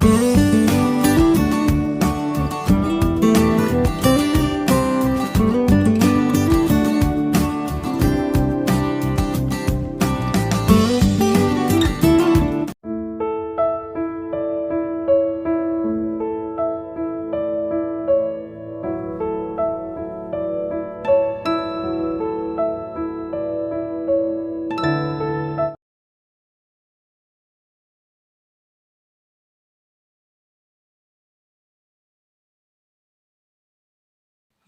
Música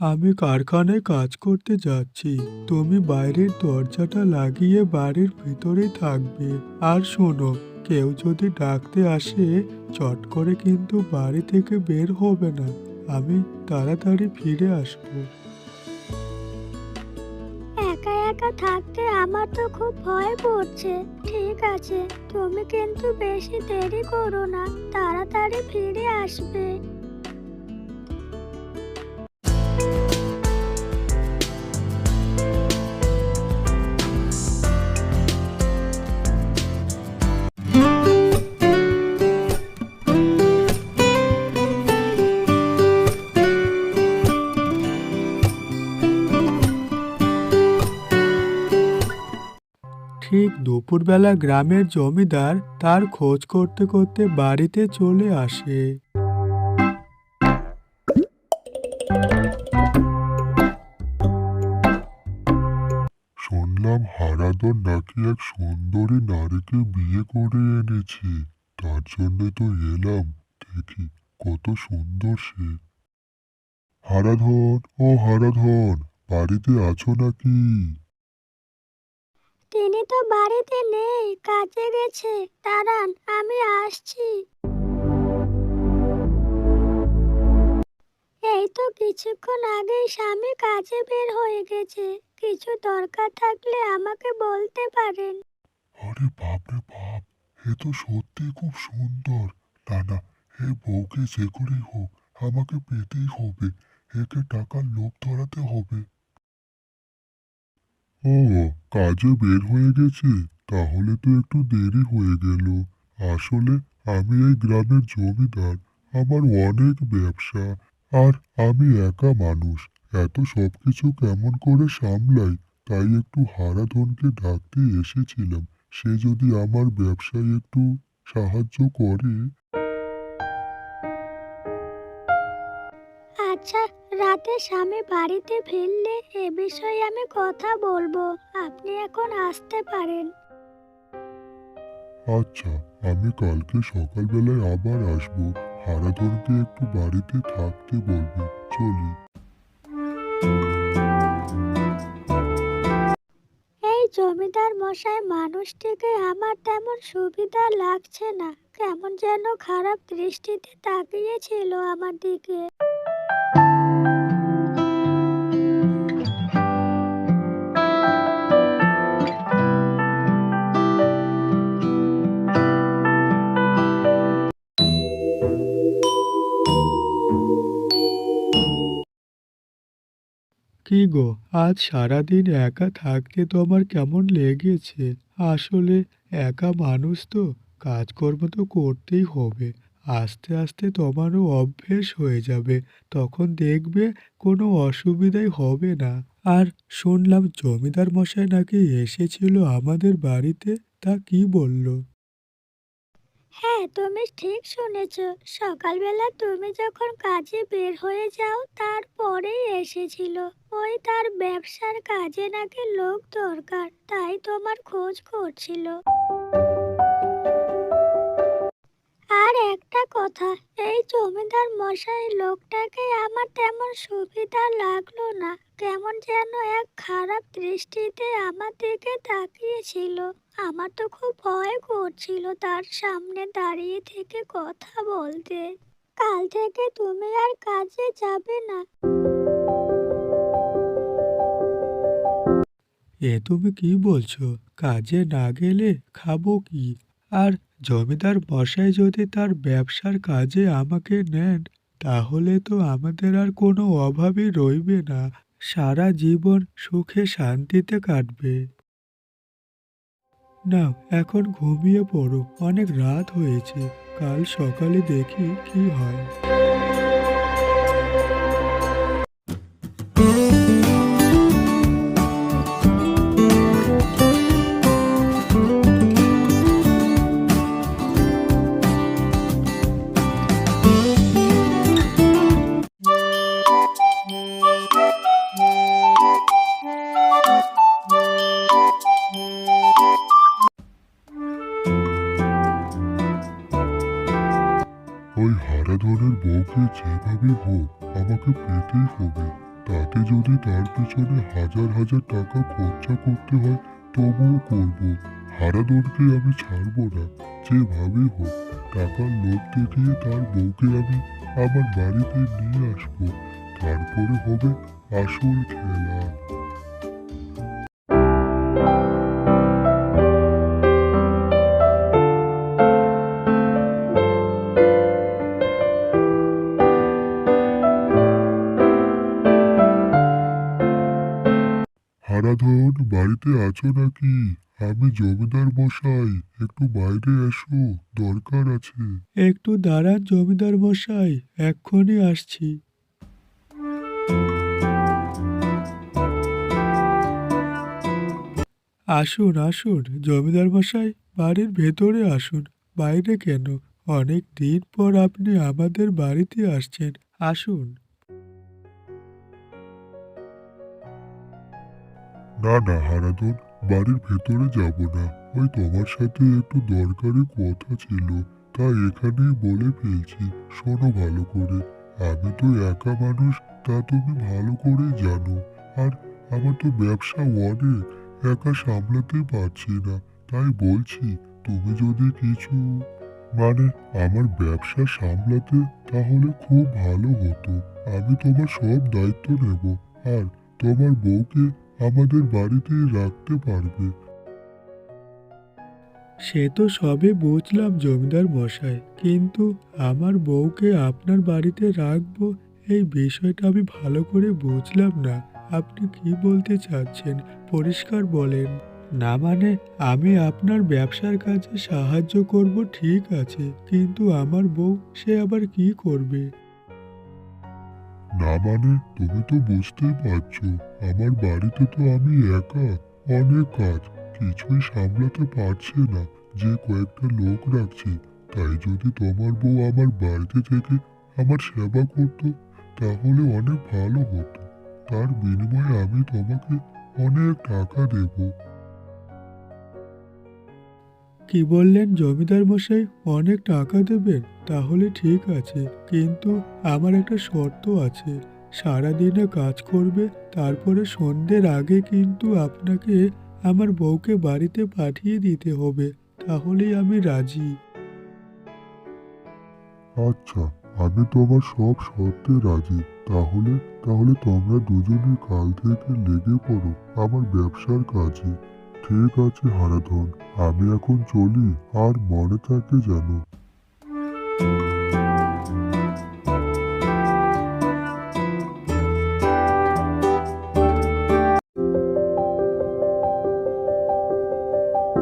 আমি কারখানায় কাজ করতে যাচ্ছি। তুমি বাইরের দরজাটা লাগিয়ে বাড়ির ভিতরে থাকবে। আর শোনো, কেউ যদি ডাকতে আসে, চট করে কিন্তু বাড়ি থেকে বের হবে না। আমি তাড়াতাড়ি ফিরে আসব। একা একা থাকতে আমার তো খুব ভয় করছে। ঠিক আছে, তুমি কিন্তু বেশি দেরি করো না, তাড়াতাড়ি ফিরে আসবে। ঠিক দুপুরবেলা গ্রামের জমিদার তার খোঁজ করতে করতে বাড়িতে চলে আসে। শুনলাম হারাধন নাকি এক সুন্দরী নারীকে বিয়ে করে এনেছে। তার জন্য তো এলাম, দেখি কত সুন্দর সে। হারাধন, ও হারাধন, বাড়িতে আছো নাকি? তো বাড়িতে নেই, কাজে গেছে। দাঁড়ান, আমি আসছি। এই তো কিছুক্ষণ আগেই স্বামী কাজে বের হয়ে গেছে। কিছু দরকার থাকলে আমাকে বলতে পারেন। আরে বাপরে বাপ, এ তো সত্যি খুব সুন্দর। না না, এ বউকে যে করেই হোক, আমাকে পেতেই হবে। একে টাকার লোভ ধরাতে হবে। ও কাজে বের হয়ে গেছে। তাহলে তো একটু দেরি হয়ে গেল। আসলে আমি এই গ্রামের জমিদার, আমার অনেক ব্যবসা। আর আমি একা মানুষ, এত সব কিছু কেমন করে সামলাই? তাই একটু হারাধনকে ডাকতে এসেছিলাম। সে যদি আমার ব্যবসায় একটু সাহায্য করে। আচ্ছা রাতে স্বামী বাড়িতে ফিরলে এ বিষয়ে আমি কথা বলব। আপনি এখন আসতে পারেন। আচ্ছা আমি কালকে সকালবেলায় আবার আসব। হারাধনকে একটু বাড়িতে থাকতে বলবে। চলি। এই জমিদার মশাই মানুষটিকে আমার তেমন সুবিধা লাগছে না। কেমন যেন খারাপ দৃষ্টিতে তাকিয়েছিল আমার দিকে। কি গো? আজ সারাদিন একা থাকতে তোমার কেমন লেগেছে। আসলে একা মানুষ তো, কাজকর্ম তো করতেই হবে। আস্তে আস্তে তোমারও অভ্যেস হয়ে যাবে। তখন দেখবে কোনো অসুবিধাই হবে না। আর শুনলাম জমিদার মশাই নাকি এসেছিল আমাদের বাড়িতে, তা কি বলল? হ্যাঁ তুমি ঠিক শুনেছ। সকালবেলা তুমি যখন কাজে বের হয়ে যাও তারপরেই এসেছিল। ওই তার ব্যবসার কাজে নাকি লোক দরকার, তাই তোমার খোঁজ করছিল। একটা কথা, এই জমিদার মশাই লোকটাকে আমার তেমন সুবিধা লাগল না। কেমন যেন এক খারাপ দৃষ্টিতে আমার দিকে তাকিয়েছিল। আমার তো খুব ভয় করছিল তার সামনে দাঁড়িয়ে থেকে কথা বলতে। কাল থেকে তুমি আর কাজে যাবে না। এ তুমি কি বলছো? কাজে না গেলে খাব কি? আর জমিদার মশাই যদি তার ব্যবসার কাজে আমাকে নেন, তাহলে তো আমাদের আর কোনো অভাবই রইবে না। সারা জীবন সুখে শান্তিতে কাটবে। না এখন ঘুমিয়ে পড়ো। অনেক রাত হয়েছে। কাল সকালে দেখি কি হয়। হারাধনের বউকে যেভাবে হোক আমাকে পেতেই হবে। তাতে যদি তার পেছনে হাজার হাজার টাকা খরচা করতে হয়, তবুও করব। হারাধনকে আমি ছাড়বো না, যেভাবেই হোক। টাকার লোভ দেখিয়ে তার বউকে আমি আমার বাড়িতে নিয়ে আসব। তারপরে হবে আসল খেলা। বাড়িতে আছো নাকি? আমি জমিদার মশাই, একটু বাইরে এসো, দরকার আছে। একটু দাঁড়ান জমিদার মশাই, এক্ষুনি আসছি। আসুন আসুন, জমিদার মশাই, বাড়ির ভেতরে আসুন। বাইরে কেন? অনেক দিন পর আপনি আমাদের বাড়িতে আসছেন। আসুন। না না, হারাধন, বাড়ির ভেতরে যাব না। ওই তোমার সাথে একটু দরকারি কথা ছিল তা এখানেই বলে ফেলছি, শোনো ভালো করে। আমি তো একা মানুষ, তা তুমি ভালো করে জানো। আর আমার তো ব্যবসা অনেক, একা সামলাতে পারছি না, তাই বলছি, তুমি যদি কিছু মানে আমার ব্যবসা সামলাতে তাহলে খুব ভালো হতো। আমি তোমার সব দায়িত্ব নেব, আর তোমার বউকে আমাদের বাড়িতে রাখতে পারবে। সে তো সবে বুঝলাম জমিদার মশাই, কিন্তু আমার বউকে আপনার বাড়িতে রাখব এই বিষয়টা আমি ভালো করে বুঝলাম না। আপনি কি বলতে চাচ্ছেন? পরিষ্কার বলেন। না মানে আমি আপনার ব্যবসার কাজে সাহায্য করব ঠিক আছে, কিন্তু আমার বউ সে আবার কি করবে? না মানে তুমি তো বুঝতেই পারছ, আমার বাড়িতে তো আমি একা, অনেক কাজ, কিছুই সামলাতে পারছে না, যে কয়েকটা লোক রাখছি, তাই যদি তোমার বউ আমার বাড়িতে থেকে আমার সেবা করতো, তাহলে অনেক ভালো হতো। তার বিনিময়ে আমি তোমাকে অনেক টাকা দেবো। কি বললেন জমিদার মশাই? অনেক টাকা দেবেন? তাহলে ঠিক আছে, কিন্তু আমার একটা শর্ত আছে। সারাদিনে কাজ করবে, তারপরে সন্ধ্যের আগে কিন্তু আপনাকে আমার বউকে বাড়িতে পাঠিয়ে দিতে হবে, তাহলেই আমি রাজি। আচ্ছা আমি তোমার সব শর্তে রাজি। তাহলে তাহলে তোমরা দুজনে কাল থেকে লেগে পড়ো, আমার ব্যবসার কাজে। ঠিক আছে হারাধন, আমি এখন চলি, আর মনে থাকে জানো Thank you.